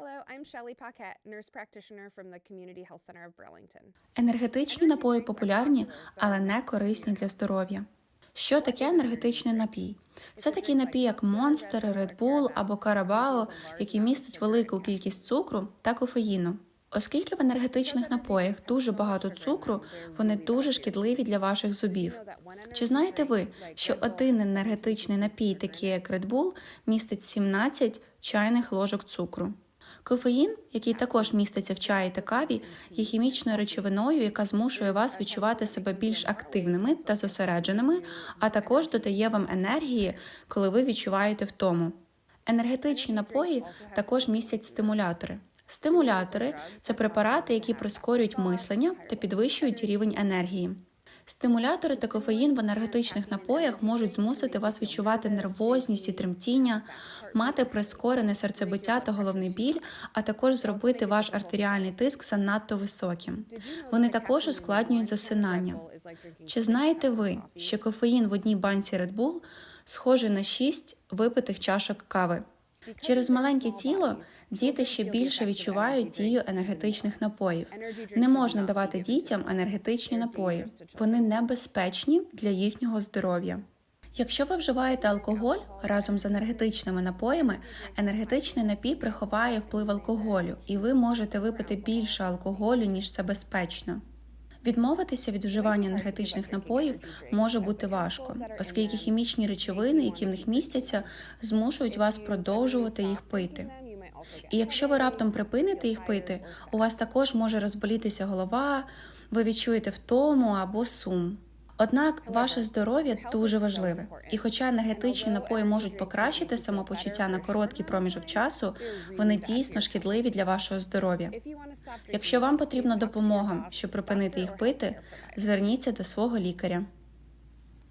Hello, I'm Shelly Paquette, nurse practitioner from the Community Health Center of Burlington. Енергетичні напої популярні, але не корисні для здоров'я. Що таке енергетичний напій? Це такі напій, як Monster, Red Bull або Carabao, які містять велику кількість цукру та кофеїну. Оскільки в енергетичних напоях дуже багато цукру, вони дуже шкідливі для ваших зубів. Чи знаєте ви, що один енергетичний напій, такий як Red Bull, містить 17 чайних ложок цукру? Кофеїн, який також міститься в чаї та каві, є хімічною речовиною, яка змушує вас відчувати себе більш активними та зосередженими, а також додає вам енергії, коли ви відчуваєте втому. Енергетичні напої також містять стимулятори. Стимулятори це препарати, які прискорюють мислення та підвищують рівень енергії. Стимулятори та кофеїн в енергетичних напоях можуть змусити вас відчувати нервозність і тремтіння, мати прискорене серцебиття та головний біль, а також зробити ваш артеріальний тиск занадто високим. Вони також ускладнюють засинання. Чи знаєте ви, що кофеїн в одній банці Red Bull схожий на 6 випитих чашок кави? Через маленьке тіло діти ще більше відчувають дію енергетичних напоїв. Не можна давати дітям енергетичні напої. Вони небезпечні для їхнього здоров'я. Якщо ви вживаєте алкоголь разом з енергетичними напоями, енергетичний напій приховає вплив алкоголю, і ви можете випити більше алкоголю, ніж це безпечно. Відмовитися від вживання енергетичних напоїв може бути важко, оскільки хімічні речовини, які в них містяться, змушують вас продовжувати їх пити. І якщо ви раптом припините їх пити, у вас також може розболітися голова, ви відчуєте втому або сум. Однак ваше здоров'я дуже важливе, і хоча енергетичні напої можуть покращити самопочуття на короткий проміжок часу, вони дійсно шкідливі для вашого здоров'я. Якщо вам потрібна допомога, щоб припинити їх пити, зверніться до свого лікаря.